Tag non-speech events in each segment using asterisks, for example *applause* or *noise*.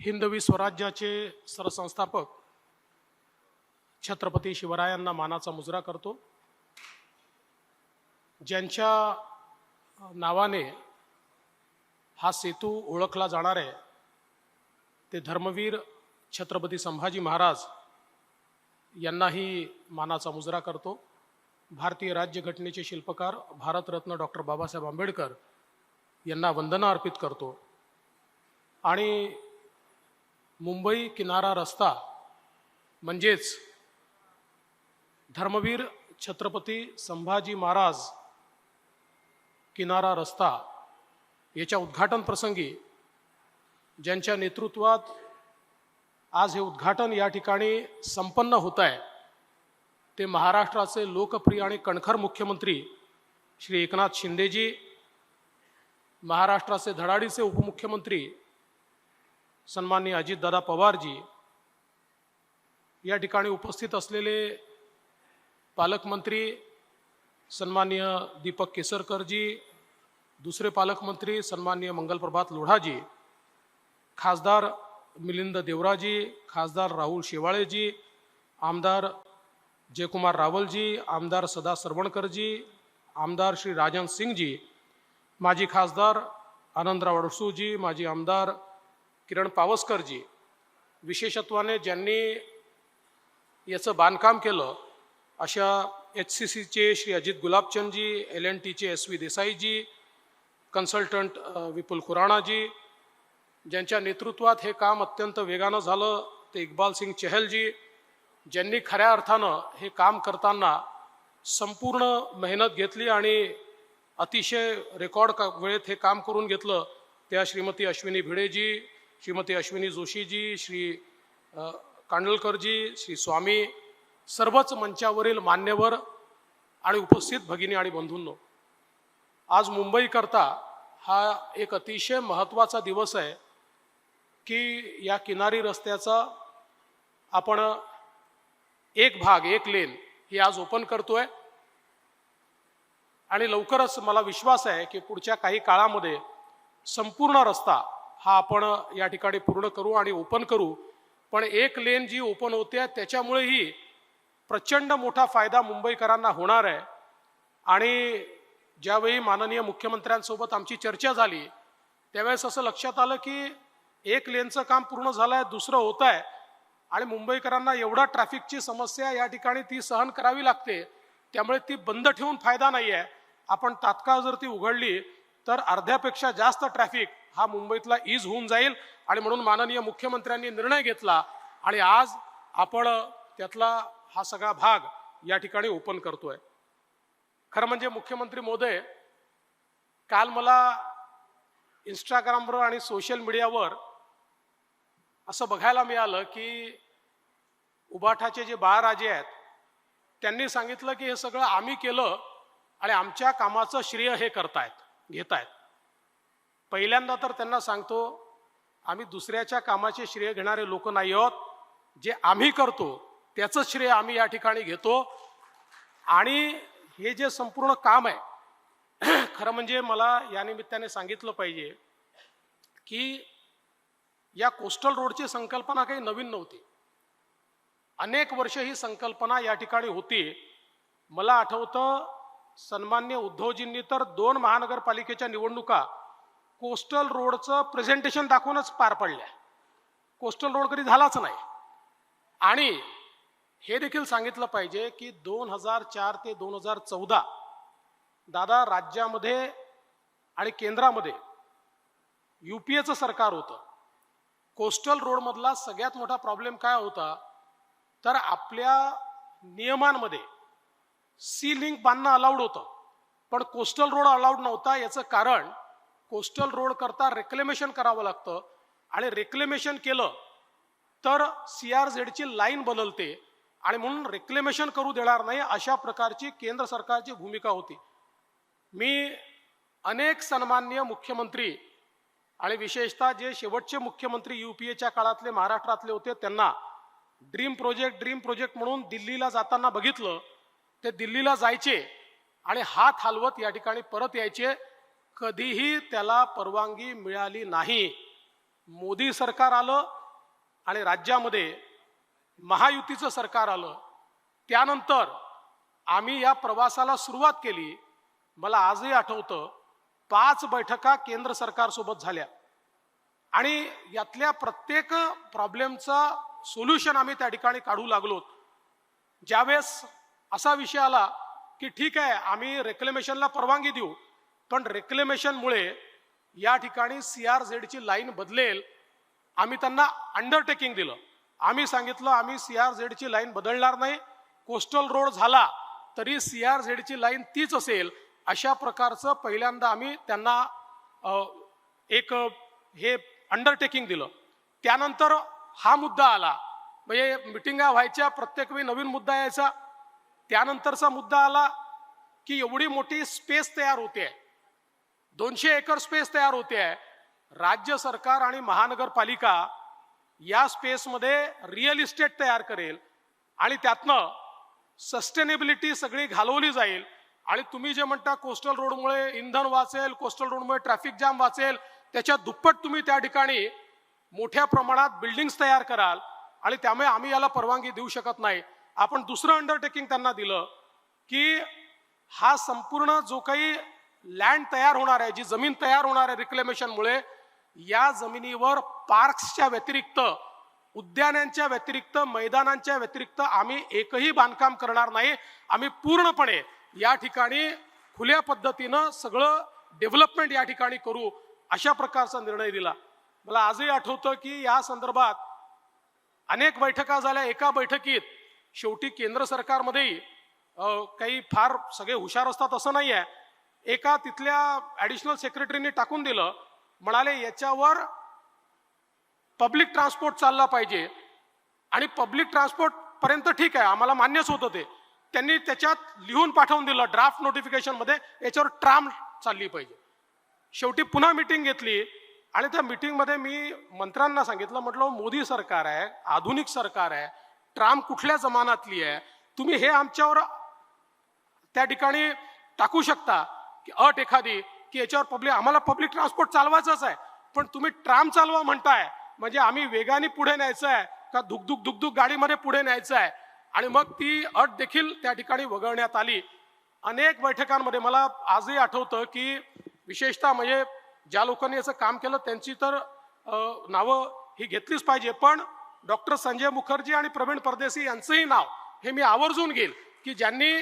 हिंदवी स्वराज्याचे सरसंस्थापक छत्रपती शिवरायांना मानाचा मुजरा करतो. ज्यांच्या नावाने हा सेतू ओळखला जाणार आहे ते धर्मवीर छत्रपती संभाजी महाराज यांनाही मानाचा मुजरा करतो. भारतीय राज्यघटनेचे शिल्पकार भारतरत्न डॉक्टर बाबासाहेब आंबेडकर यांना वंदना अर्पित करतो. आणि मुंबई किनारा रस्ता म्हणजेच धर्मवीर छत्रपती संभाजी महाराज किनारा रस्ता याच्या उद्घाटन प्रसंगी ज्यांच्या नेतृत्वात आज हे उद्घाटन या ठिकाणी संपन्न होत आहे ते महाराष्ट्राचे लोकप्रिय आणि कणखर मुख्यमंत्री श्री एकनाथ शिंदेजी महाराष्ट्राचे धडाडीचे उपमुख्यमंत्री सन्माननीय अजितदादा पवारजी या ठिकाणी उपस्थित असलेले पालकमंत्री सन्माननीय दीपक केसरकरजी दुसरे पालकमंत्री सन्माननीय मंगलप्रभात लोढाजी खासदार मिलिंद देवराजी खासदार राहुल शेवाळेजी आमदार जयकुमार रावलजी आमदार सदा सरवणकरजी आमदार श्री राजन सिंगजी माजी खासदार आनंदराव अडसूजी माजी आमदार किरण पावसकरजी विशेषत्वाने ज्यांनी याचं बांधकाम केलं अशा एच सी सीचे श्री अजित गुलाबचंदजी एल एन टीचे S V Desaiji consultant Vipul Khuranaji ज्यांच्या नेतृत्वात हे काम अत्यंत वेगानं झालं ते इक्बाल सिंग चहलजी ज्यांनी खऱ्या अर्थानं हे काम करताना संपूर्ण मेहनत घेतली आणि अतिशय रेकॉर्ड का वेळेत हे काम करून घेतलं त्या श्रीमती अश्विनी भिडेजी श्रीमती अश्विनी जोशीजी श्री कांडलकरजी श्री स्वामी सर्वच मंचावरील मान्यवर आणि उपस्थित भगिनी आणि बंधूंनो आज मुंबईकरता हा एक अतिशय महत्त्वाचा दिवस आहे की या किनारी रस्त्याचा आपण एक भाग एक लेन ही आज ओपन करतोय. आणि लवकरच मला विश्वास आहे की पुढच्या काही काळामध्ये संपूर्ण रस्ता हा आपण या ठिकाणी पूर्ण करू आणि ओपन करू. पण एक लेन जी ओपन होते त्याच्यामुळेही प्रचंड मोठा फायदा मुंबईकरांना होणार आहे. आणि ज्यावेळी माननीय मुख्यमंत्र्यांसोबत आमची चर्चा झाली त्यावेळेस असं लक्षात आलं की एक लेनचं काम पूर्ण झालं आहे दुसरं होत आहे आणि मुंबईकरांना एवढा ट्रॅफिकची समस्या या ठिकाणी ती सहन करावी लागते. त्यामुळे ती बंद ठेवून फायदा नाही आहे आपण तात्काळ जर ती उघडली तर अर्ध्यापेक्षा जास्त ट्रॅफिक हा मुंबईतला ईज होऊन जाईल. आणि म्हणून माननीय मुख्यमंत्र्यांनी निर्णय घेतला. आणि आज आपण त्यातला हा सगळा भाग या ठिकाणी ओपन करतोय. खरं म्हणजे मुख्यमंत्री मोदय काल मला इंस्टाग्रामवर आणि सोशल मीडियावर असं बघायला मिळालं की उबाठाचे जे बाळराजे आहेत त्यांनी सांगितलं की हे सगळं आम्ही केलं आणि आमच्या कामाचं श्रेय हे करतायत घेतायत. पहिल्यांदा तर त्यांना सांगतो आम्ही दुसऱ्याच्या कामाचे श्रेय घेणारे लोक नाही आहोत. जे आम्ही करतो त्याचं श्रेय आम्ही या ठिकाणी घेतो. आणि हे जे संपूर्ण काम आहे *clears throat* खरं म्हणजे मला या निमित्ताने सांगितलं पाहिजे की या कोस्टल रोडची संकल्पना काही नवीन नव्हती. अनेक वर्ष ही संकल्पना या ठिकाणी होती. मला आठवतं सन्मान्य उद्धवजींनी तर दोन महानगरपालिकेच्या निवडणुका कोस्टल रोडचं प्रेझेंटेशन दाखवूनच पार पडल्या. कोस्टल रोड कधी झालाच नाही. आणि हे देखील सांगितलं पाहिजे की दोन हजार चार ते दोन हजार चौदा दादा राज्यामध्ये आणि केंद्रामध्ये यू पी एचं सरकार होतं. कोस्टल रोडमधला सगळ्यात मोठा प्रॉब्लेम काय होता? तर आपल्या नियमांमध्ये सी लिंक बांधणं अलाउड होतं. पण कोस्टल रोड अलाउड नव्हता याचं कारण कोस्टल रोड करता रेक्लेमेशन करावं लागतं. आणि रेक्लेमेशन केलं तर सी आर झेडची लाईन बदलते. आणि म्हणून रेक्लेमेशन करू देणार नाही अशा प्रकारची केंद्र सरकारची भूमिका होती. मी अनेक सन्माननीय मुख्यमंत्री आणि विशेषतः जे शेवटचे मुख्यमंत्री यू पी एच्या काळातले महाराष्ट्रातले होते त्यांना ड्रीम प्रोजेक्ट ड्रीम प्रोजेक्ट म्हणून दिल्लीला जाताना बघितलं. ते दिल्लीला जायचे आणि हात हलवत या ठिकाणी परत यायचे. कधीही त्याला परवानगी मिळाली नाही. मोदी सरकार आलं आणि राज्यामध्ये महायुतीचं सरकार आलं. त्यानंतर आम्ही या प्रवासाला सुरुवात केली. मला आजही आठवतं पाच बैठका केंद्र सरकारसोबत झाल्या. आणि यातल्या प्रत्येक प्रॉब्लेमचा सोल्युशन आम्ही त्या ठिकाणी काढू लागलो ज्यावेळेस असा विषय आला की ठीक आहे आम्ही रेक्लेमेशनला परवानगी देऊ. पण रेक्लेमेशनमुळे या ठिकाणी सी आर झेडची लाईन बदलेल. आम्ही त्यांना अंडरटेकिंग दिलं. आम्ही सांगितलं आम्ही सी आर झेडची लाईन बदलणार नाही. कोस्टल रोड झाला तरी सी आर झेडची लाईन तीच असेल. अशा प्रकारचं पहिल्यांदा आम्ही त्यांना एक हे अंडरटेकिंग दिलं. त्यानंतर हा मुद्दा आला. म्हणजे मिटिंगा व्हायच्या प्रत्येक वेळी नवीन मुद्दा यायचा. त्यानंतरचा मुद्दा आला की एवढी मोठी स्पेस तयार होते. दोनशे एकर स्पेस तयार होते. आहे राज्य सरकार आणि महानगरपालिका या स्पेसमध्ये रिअल इस्टेट तयार करेल आणि त्यातनं सस्टेनेबिलिटी सगळी घालवली जाईल. आणि तुम्ही जे म्हणता कोस्टल रोडमुळे इंधन वाचेल कोस्टल रोडमुळे ट्रॅफिक जाम वाचेल त्याच्या दुप्पट तुम्ही त्या ठिकाणी मोठ्या प्रमाणात बिल्डिंग्स तयार कराल. आणि त्यामुळे आम्ही याला परवानगी देऊ शकत नाही. आपण दुसरं अंडरटेकिंग त्यांना दिलं की हा संपूर्ण जो काही लँड तयार होणार आहे जी जमीन तयार होणार आहे रिक्लेमेशनमुळे या जमिनीवर पार्क्सच्या व्यतिरिक्त उद्यानांच्या व्यतिरिक्त मैदानांच्या व्यतिरिक्त आम्ही एकही बांधकाम करणार नाही. आम्ही पूर्णपणे या ठिकाणी खुल्या पद्धतीनं सगळं डेव्हलपमेंट या ठिकाणी करू अशा प्रकारचा निर्णय दिला. मला आजही आठवतं की या संदर्भात अनेक बैठका झाल्या. एका बैठकीत शेवटी केंद्र सरकारमध्येही काही फार सगळे हुशार असतात असं नाही आहे एका तिथल्या ऍडिशनल सेक्रेटरीने टाकून दिलं म्हणाले याच्यावर पब्लिक ट्रान्सपोर्ट चालला पाहिजे. आणि पब्लिक ट्रान्सपोर्ट पर्यंत ठीक आहे आम्हाला मान्यच होतं ते. त्यांनी त्याच्यात लिहून पाठवून दिलं ड्राफ्ट नोटिफिकेशनमध्ये याच्यावर ट्राम चालली पाहिजे. शेवटी पुन्हा मिटिंग घेतली आणि त्या मीटिंगमध्ये मी मंत्र्यांना सांगितलं म्हटलं हो, मोदी सरकार आहे आधुनिक सरकार आहे ट्राम कुठल्या जमानातली आहे तुम्ही हे आमच्यावर त्या ठिकाणी टाकू शकता. अट एखादी की याच्यावर पब्लिक आम्हाला पब्लिक ट्रान्सपोर्ट चालवायचंच आहे. पण तुम्ही ट्राम चालवा म्हणताय. म्हणजे आम्ही वेगाने पुढे न्यायचं आहे का धुकधुक धुकधुक गाडीमध्ये पुढे न्यायचं आहे आणि मग ती अट देखील त्या ठिकाणी वगळण्यात आली. अनेक बैठकांमध्ये मला आजही आठवतं की विशेषतः म्हणजे ज्या लोकांनी याचं काम केलं त्यांची तर नावं ही घेतलीच पाहिजे. पण डॉक्टर संजय मुखर्जी आणि प्रवीण परदेशी यांचंही नाव हे मी आवर्जून घेईल की ज्यांनी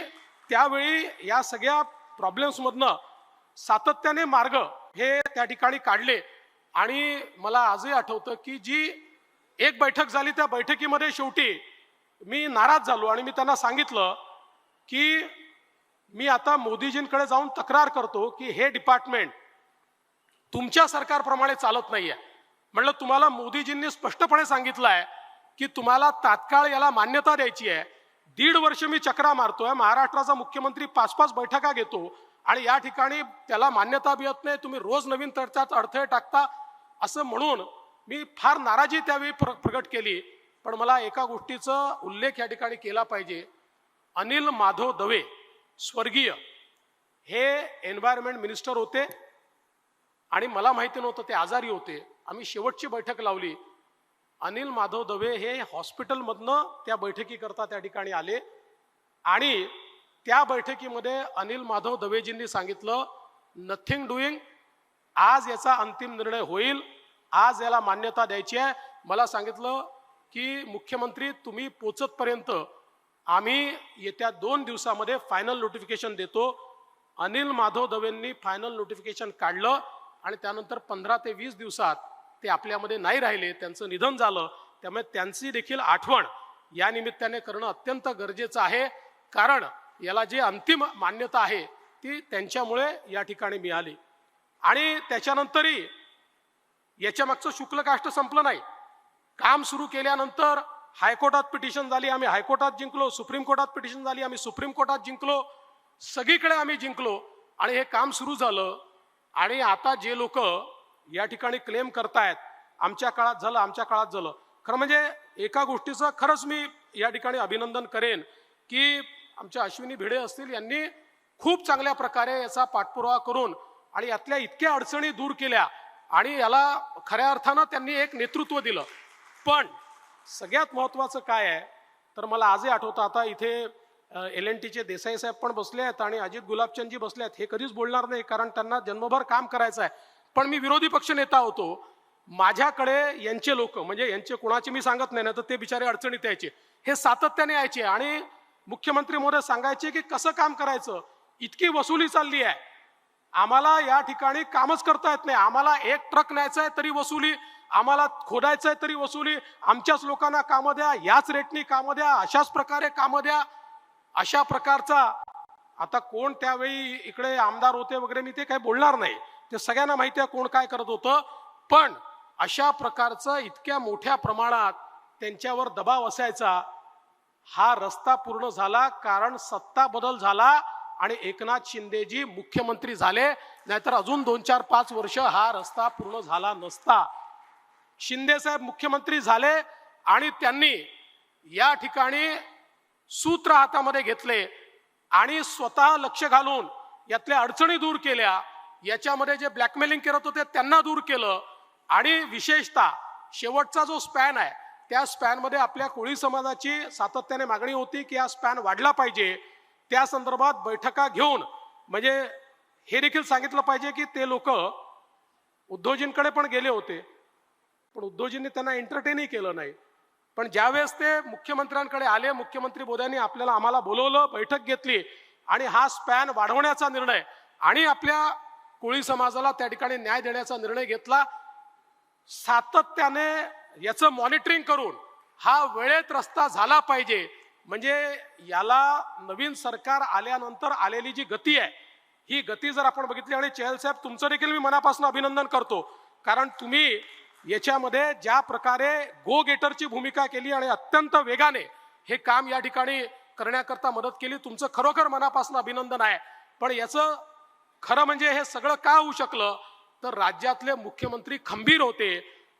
त्यावेळी या सगळ्या प्रॉब्लेम्समधनं सातत्याने मार्ग हे त्या ठिकाणी काढले. आणि मला आजही आठवतं की जी एक बैठक झाली त्या बैठकीमध्ये शेवटी मी नाराज झालो आणि मी त्यांना सांगितलं की मी आता मोदीजींकडे जाऊन तक्रार करतो की हे डिपार्टमेंट तुमच्या सरकारप्रमाणे चालत नाही आहे म्हणलं तुम्हाला मोदीजींनी स्पष्टपणे सांगितलं आहे की तुम्हाला तात्काळ याला मान्यता द्यायची आहे. दीड वर्ष मी चक्रा मारतोय. महाराष्ट्राचा मुख्यमंत्री पाच पाच बैठका घेतो आणि या ठिकाणी त्याला मान्यता मिळत नाही. तुम्ही रोज नवीन त्याच्यात अडथळे टाकता असं म्हणून मी फार नाराजी त्यावेळी प्र प्रकट केली. पण मला एका गोष्टीचा उल्लेख या ठिकाणी केला पाहिजे. अनिल माधव दवे स्वर्गीय. हे एन्व्हायरमेंट मिनिस्टर होते आणि मला माहिती नव्हतं ते आजारी होते. आम्ही शेवटची बैठक लावली. अनिल माधव दवे हे हॉस्पिटलमधनं त्या बैठकीकरता त्या ठिकाणी आले. आणि त्या बैठकीमध्ये अनिल माधव दवेजींनी सांगितलं नथिंग डुईंग आज याचा अंतिम निर्णय होईल. आज याला मान्यता द्यायची आहे. मला सांगितलं की मुख्यमंत्री तुम्ही पोचतपर्यंत आम्ही येत्या दोन दिवसामध्ये फायनल नोटिफिकेशन देतो. अनिल माधव दवेंनी फायनल नोटिफिकेशन काढलं आणि त्यानंतर पंधरा ते वीस दिवसात ते आपल्यामध्ये नाही राहिले त्यांचं निधन झालं त्यामुळे त्यांची देखील आठवण या निमित्ताने करणं अत्यंत गरजेचं आहे. कारण याला जे अंतिम मान्यता आहे ती त्यांच्यामुळे या ठिकाणी मिळाली. आणि त्याच्यानंतरही याच्या मागचं शुक्ल काष्ट संपलं नाही. काम सुरू केल्यानंतर हायकोर्टात पिटिशन झाली आम्ही हायकोर्टात जिंकलो सुप्रीम कोर्टात पिटिशन झाली आम्ही सुप्रीम कोर्टात जिंकलो सगळीकडे आम्ही जिंकलो. आणि हे काम सुरू झालं. आणि आता जे लोक या ठिकाणी क्लेम करतायत. आमच्या काळात झालं आमच्या काळात झालं. खरं म्हणजे एका गोष्टीचं खरंच मी या ठिकाणी अभिनंदन करेन की आमच्या अश्विनी भिडे असतील यांनी खूप चांगल्या प्रकारे याचा पाठपुरावा करून आणि यातल्या इतक्या अडचणी दूर केल्या आणि याला खऱ्या अर्थानं त्यांनी एक नेतृत्व दिलं. पण सगळ्यात महत्त्वाचं काय आहे तर मला आजही आठवतं आता इथे एल एन टीचे देसाई साहेब पण बसले आहेत आणि अजित गुलाबचंदजी बसले आहेत. हे कधीच बोलणार नाही कारण त्यांना जन्मभर काम करायचं आहे. पण मी विरोधी पक्ष नेता होतो. माझ्याकडे यांचे लोक म्हणजे यांचे कोणाचे मी सांगत नाही ना तर ते बिचारे अडचणीत यायचे. हे सातत्याने यायचे आणि मुख्यमंत्री मोदी सांगायचे की कसं काम करायचं? इतकी वसुली चालली आहे. आम्हाला या ठिकाणी कामच करता येत नाही. आम्हाला एक ट्रक न्यायचा आहे तरी वसुली आम्हाला खोदायचं आहे तरी वसुली आमच्याच लोकांना कामं द्या याच रेटनी कामं द्या अशाच प्रकारे कामं द्या. अशा प्रकारचा आता कोण त्यावेळी इकडे आमदार होते वगैरे मी ते काही बोलणार नाही. ते सगळ्यांना माहिती आहे कोण काय करत होतं. पण अशा प्रकारचं इतक्या मोठ्या प्रमाणात त्यांच्यावर दबाव असायचा. हा रस्ता पूर्ण झाला कारण सत्ता बदल झाला आणि एकनाथ शिंदेजी मुख्यमंत्री झाले. नाहीतर अजून दोन चार पाच वर्ष हा रस्ता पूर्ण झाला नसता. शिंदे साहेब मुख्यमंत्री झाले आणि त्यांनी या ठिकाणी सूत्र हातामध्ये घेतले आणि स्वतः लक्ष घालून यातल्या अडचणी दूर केल्या. याच्यामध्ये जे ब्लॅकमेलिंग करत होते त्यांना दूर केलं. आणि विशेषतः शेवटचा जो स्पॅन आहे त्या स्पॅनमध्ये आपल्या कोळी समाजाची सातत्याने मागणी होती की हा स्पॅन वाढला पाहिजे. त्या संदर्भात बैठका घेऊन म्हणजे हे देखील सांगितलं पाहिजे की ते लोक उद्धवजींकडे पण गेले होते. पण उद्धवजींनी त्यांना एंटरटेनही केलं नाही. पण ज्यावेळेस ते मुख्यमंत्र्यांकडे आले मुख्यमंत्री बोध्यांनी आपल्याला आम्हाला बोलवलं बैठक घेतली आणि हा स्पॅन वाढवण्याचा निर्णय आणि आपल्या कोळी समाजाला त्या ठिकाणी न्याय देण्याचा निर्णय घेतला. सातत्याने याचं मॉनिटरिंग करून हा वेळेत रस्ता झाला पाहिजे. म्हणजे याला नवीन सरकार आल्यानंतर आलेली जी गती आहे ही गती जर आपण बघितली आणि चहल साहेब तुमचं देखील मी मनापासून अभिनंदन करतो. कारण तुम्ही याच्यामध्ये ज्या प्रकारे गो गेटरची भूमिका केली आणि अत्यंत वेगाने हे काम या ठिकाणी करण्याकरता मदत केली तुमचं खरोखर मनापासून अभिनंदन आहे. पण याचं खरं म्हणजे हे सगळं का होऊ शकलं? तर राज्यातले मुख्यमंत्री खंबीर होते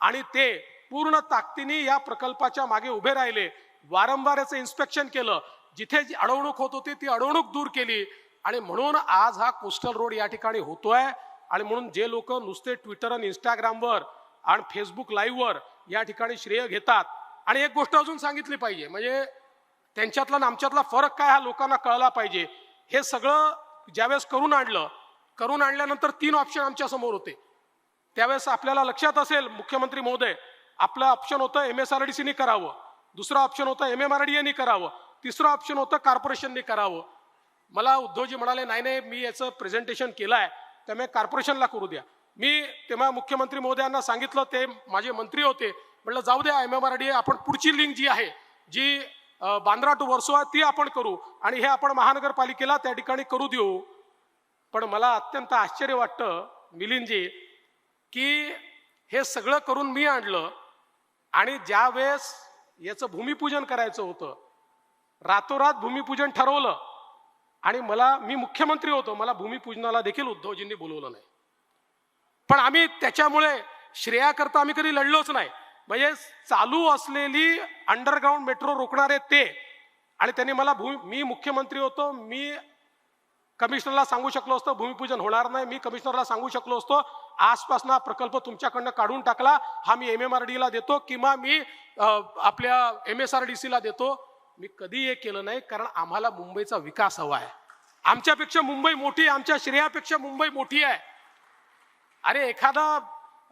आणि ते पूर्ण ताकदीने या प्रकल्पाच्या मागे उभे राहिले. वारंवार याचं इन्स्पेक्शन केलं. जिथे जी अडवणूक होत होती ती अडवणूक दूर केली. आणि म्हणून आज हा कोस्टल रोड या ठिकाणी होतोय. आणि म्हणून जे लोक नुसते ट्विटर आणि इंस्टाग्रामवर आणि फेसबुक लाईव्हवर या ठिकाणी श्रेय घेतात. आणि एक गोष्ट अजून सांगितली पाहिजे. म्हणजे त्यांच्यातला आणि आमच्यातला फरक काय हा लोकांना कळला पाहिजे. हे सगळं ज्यावेळेस करून आणलं करून आणल्यानंतर तीन ऑप्शन आमच्यासमोर होते. त्यावेळेस आपल्याला लक्षात असेल मुख्यमंत्री महोदय आपलं ऑप्शन होतं एम एस आर डी सीनी करावं. दुसरं ऑप्शन होतं एम एम आर डी एने करावं. तिसरं ऑप्शन होतं कॉर्पोरेशनने करावं. मला उद्धवजी म्हणाले नाही नाही मी याचं प्रेझेंटेशन केलं आहे. त्यामुळे कॉर्पोरेशनला करू द्या. मी तेव्हा मुख्यमंत्री महोदयांना सांगितलं ते माझे मंत्री होते. म्हटलं जाऊ द्या एम एम आर डी आपण पुढची लिंक जी आहे जी बांद्रा टू वर्सोवा ती आपण करू. आणि हे आपण महानगरपालिकेला त्या ठिकाणी करू देऊ. पण मला अत्यंत आश्चर्य वाटतं मिलिंदजी की हे सगळं करून मी आणलं आणि ज्या वेळेस याचं भूमिपूजन करायचं होतं रातोरात भूमिपूजन ठरवलं आणि मला मी मुख्यमंत्री होतो मला भूमिपूजनाला देखील उद्धवजींनी बोलवलं नाही. पण आम्ही त्याच्यामुळे श्रेयाकरता आम्ही कधी लढलोच नाही. म्हणजे चालू असलेली अंडरग्राऊंड मेट्रो रोखणारे ते आणि त्यांनी मला भूमी मी मुख्यमंत्री होतो मी कमिशनरला सांगू शकलो असतो भूमिपूजन होणार नाही मी कमिशनरला सांगू शकलो असतो. आसपासनं हा प्रकल्प तुमच्याकडनं काढून टाकला हा मी एम एम आर डीला देतो किंवा मी आपल्या एम एस आर डी सीला देतो. मी कधी हे केलं नाही कारण आम्हाला मुंबईचा विकास हवा आहे. आमच्यापेक्षा मुंबई मोठी आहे आमच्या श्रेयापेक्षा मुंबई मोठी आहे. अरे एखादा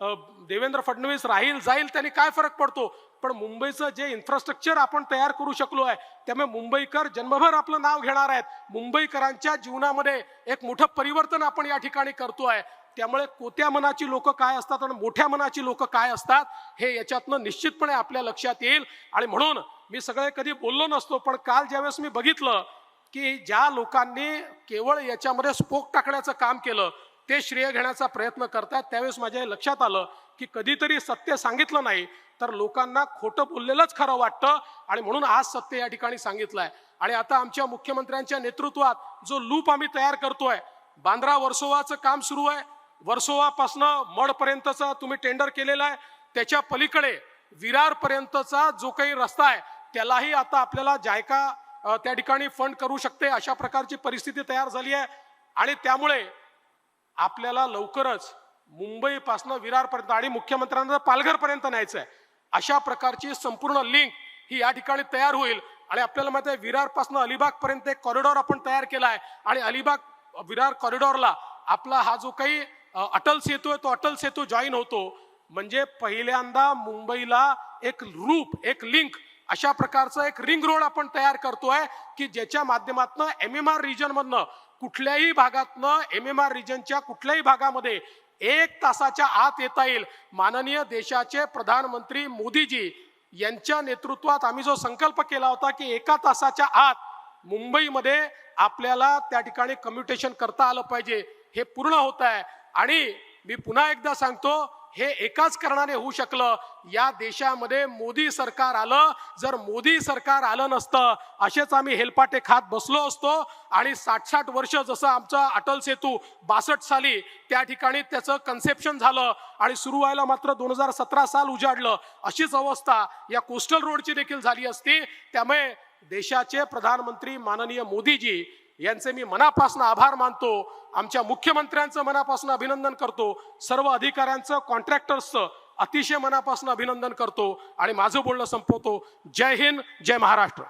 देवेंद्र फडणवीस राहील जाईल त्याने काय फरक पडतो? पण मुंबईचं जे इन्फ्रास्ट्रक्चर आपण तयार करू शकलो आहे त्यामुळे मुंबईकर जन्मभर आपलं नाव घेणार आहेत. मुंबईकरांच्या जीवनामध्ये एक मोठं परिवर्तन आपण या ठिकाणी करतो आहे. त्यामुळे कोत्या मनाची लोक काय असतात आणि मोठ्या मनाची लोक काय असतात हे याच्यातनं निश्चितपणे आपल्या लक्षात येईल. आणि म्हणून मी सगळे कधी बोललो नसतो पण काल ज्यावेळेस मी बघितलं की ज्या लोकांनी केवळ याच्यामध्ये स्पोक टाकण्याचं काम केलं ते श्रेय घेण्याचा प्रयत्न करतात. त्यावेळेस माझ्या हे लक्षात आलं की कधीतरी सत्य सांगितलं नाही तर लोकांना खोटं बोललेलंच खरं वाटतं आणि म्हणून आज सत्य या ठिकाणी सांगितलंय. आणि आता आमच्या मुख्यमंत्र्यांच्या नेतृत्वात जो लूप आम्ही तयार करतोय बांद्रा वर्सोवाचं काम सुरू आहे. वर्सोवापासनं मडपर्यंतचा तुम्ही टेंडर केलेलं आहे. त्याच्या पलीकडे विरारपर्यंतचा जो काही रस्ता आहे त्यालाही आता आपल्याला जायका त्या ठिकाणी फंड करू शकते अशा प्रकारची परिस्थिती तयार झाली आहे. आणि त्यामुळे आपल्याला लवकरच मुंबईपासनं विरारपर्यंत आणि मुख्यमंत्र्यांना पालघरपर्यंत न्यायचं आहे अशा प्रकारची संपूर्ण लिंक ही या ठिकाणी तयार होईल. आणि आपल्याला माहिती आहे विरारपासून अलिबागपर्यंत एक कॉरिडॉर आपण तयार केला आहे. आणि अलिबाग विरार कॉरिडॉरला आपला हा जो काही अटल सेतू आहे तो अटल सेतू जॉईन होतो. म्हणजे पहिल्यांदा मुंबईला एक रूप एक लिंक अशा प्रकारचं एक रिंग रोड आपण तयार करतोय की ज्याच्या माध्यमातून एम एम आर रिजनमधनं कुठल्याही भागातनं एम एम आर रिजनच्या कुठल्याही भागामध्ये एक तासाच्या आत येता येईल. माननीय देशाचे प्रधानमंत्री मोदीजी यांच्या नेतृत्वात आम्ही जो संकल्प केला होता की एका तासाच्या आत मुंबईमध्ये आपल्याला त्या ठिकाणी कम्युटेशन करता आलं पाहिजे हे पूर्ण होत आहे. आणि मी पुन्हा एकदा सांगतो हे एकाच कारणाने होऊ शकलं. या देशामध्ये मोदी सरकार आलं. जर मोदी सरकार आलं नसतं असेच आम्ही हेलपाटे खात बसलो असतो. आणि साठ साठ वर्ष जसं आमचा अटल सेतू बासष्ट साली त्या ठिकाणी त्याचं कन्सेप्शन झालं आणि सुरू व्हायला मात्र दोन हजार सतरा साल उजाडलं. अशीच अवस्था या कोस्टल रोडची देखील झाली असती. त्यामुळे देशाचे प्रधानमंत्री माननीय मोदीजी यांचे मी मनापासून आभार मानतो. आमच्या मुख्यमंत्र्यांचं मनापासून अभिनंदन करतो. सर्व अधिकाऱ्यांचं कॉन्ट्रॅक्टर्सचं अतिशय मनापासून अभिनंदन करतो. आणि माझं बोलणं संपवतो. जय हिंद जय महाराष्ट्र.